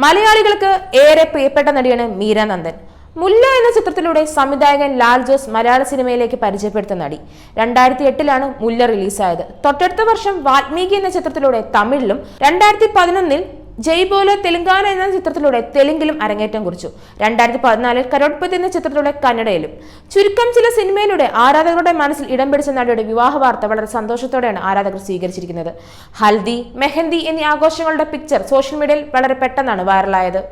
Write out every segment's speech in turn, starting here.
മലയാളികൾക്ക് ഏറെ പ്രിയപ്പെട്ട നടിയാണ് മീര നന്ദൻ. മുല്ല എന്ന ചിത്രത്തിലൂടെ സംവിധായകൻ ലാൽ ജോസ് മലയാള സിനിമയിലേക്ക് പരിചയപ്പെടുത്ത നടി. രണ്ടായിരത്തി എട്ടിലാണ് മുല്ല റിലീസായത്. തൊട്ടടുത്ത വർഷം വാൽമീകി എന്ന ചിത്രത്തിലൂടെ തമിഴിലും രണ്ടായിരത്തി പതിനൊന്നിൽ ജയ് ബോലോ തെലുങ്കാന എന്ന ചിത്രത്തിലൂടെ തെലുങ്കിലും അരങ്ങേറ്റം കുറിച്ചു. രണ്ടായിരത്തി പതിനാലിൽ കരോട്പതി എന്ന ചിത്രത്തിലൂടെ കന്നഡയിലും. ചുരുക്കം ചില സിനിമയിലൂടെ ആരാധകരുടെ മനസ്സിൽ ഇടം പിടിച്ച നടിയുടെ വിവാഹ വാർത്ത വളരെ സന്തോഷത്തോടെയാണ് ആരാധകർ സ്വീകരിച്ചിരിക്കുന്നത്. ഹൽദി മെഹന്തി എന്നീ ആഘോഷങ്ങളുടെ പിക്ചർ സോഷ്യൽ മീഡിയയിൽ വളരെ പെട്ടെന്നാണ് വൈറലായത്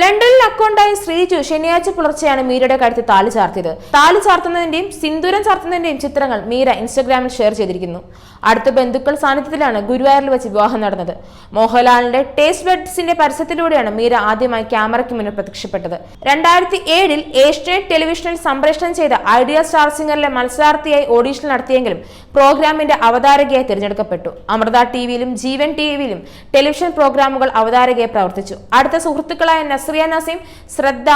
ലണ്ടനിൽ അക്കൗണ്ടായ ശ്രീജു ശനിയാഴ്ച പുലർച്ചെയാണ് മീരയുടെ കഴുത്തിൽ താലി ചാർത്തിയത്. താലി ചാർത്തുന്നതിന്റെയും സിന്ദൂരം ചാർത്തുന്നതിന്റെയും ചിത്രങ്ങൾ മീര ഇൻസ്റ്റഗ്രാമിൽ ഷെയർ ചെയ്തിരിക്കുന്നു. അടുത്ത ബന്ധുക്കൾ സാന്നിധ്യത്തിലാണ് ഗുരുവായൂരിൽ വെച്ച് വിവാഹം നടന്നത്. മോഹൻലാലിന്റെ ടേസ്റ്റ് ബെഡ്സിന്റെ പരസ്യത്തിലൂടെയാണ് മീര ആദ്യമായി ക്യാമറയ്ക്ക് മുന്നിൽ പ്രത്യക്ഷപ്പെട്ടത്. രണ്ടായിരത്തി ഏഴിൽ ഏഷ്യനെറ്റ് ടെലിവിഷനിൽ സംപ്രേഷണം ചെയ്ത ഐഡിയ സ്റ്റാർ സിംഗറിലെ മത്സരാർത്ഥിയായി ഓഡീഷൻ നടത്തിയെങ്കിലും പ്രോഗ്രാമിന്റെ അവതാരകയായി തിരഞ്ഞെടുക്കപ്പെട്ടു. അമൃത ടിവിയിലും ജീവൻ ടിവിയിലും ടെലിവിഷൻ പ്രോഗ്രാമുകൾ അവതാരകയായി പ്രവർത്തിച്ചു. അടുത്ത സുഹൃത്തുക്കളായ നസ്രിയ നസീം ശ്രദ്ധ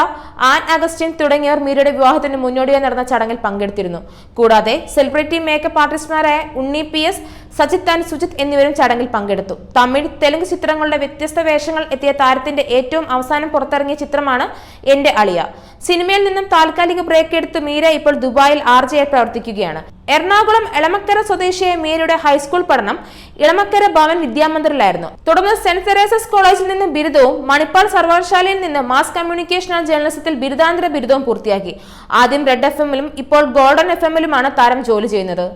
ആൻ അഗസ്റ്റിൻ തുടങ്ങിയവർ മീരയുടെ വിവാഹത്തിന് മുന്നോടിയായി നടന്ന ചടങ്ങിൽ പങ്കെടുത്തിരുന്നു. കൂടാതെ celebrity makeup ആർട്ടിസ്റ്റുമാരായ Unni P S Sajith and Sujith എന്നിവരും ചടങ്ങിൽ പങ്കെടുത്തു. തമിഴ് തെലുങ്ക് ചിത്രങ്ങളുടെ വ്യത്യസ്ത വേഷങ്ങൾ എത്തിയ താരത്തിന്റെ ഏറ്റവും അവസാനം പുറത്തിറങ്ങിയ ചിത്രമാണ് എന്റെ അളിയ. സിനിമയിൽ നിന്നും താൽക്കാലിക ബ്രേക്ക് എടുത്ത് മീര ഇപ്പോൾ ദുബായിൽ ആർ ജെ പ്രവർത്തിക്കുകയാണ്. എറണാകുളം എളമക്കര സ്വദേശിയായ മീരയുടെ ഹൈസ്കൂൾ പഠനം ഇളമക്കര ഭവൻ വിദ്യാമന്ദിറിലായിരുന്നു. തുടർന്ന് സെന്റ് തെരേസസ് കോളേജിൽ നിന്ന് ബിരുദവും മണിപ്പാൽ സർവകലാശാലയിൽ നിന്ന് മാസ് കമ്മ്യൂണിക്കേഷൻ ആൻഡ് ജേർണലിസത്തിൽ ബിരുദാന്തര ബിരുദവും പൂർത്തിയാക്കി. ആദ്യം റെഡ് എഫ് എമ്മിലും ഇപ്പോൾ ഗോൾഡൻ എഫ് എമ്മിലുമാണ് താരം ജോലി ചെയ്യുന്നത്.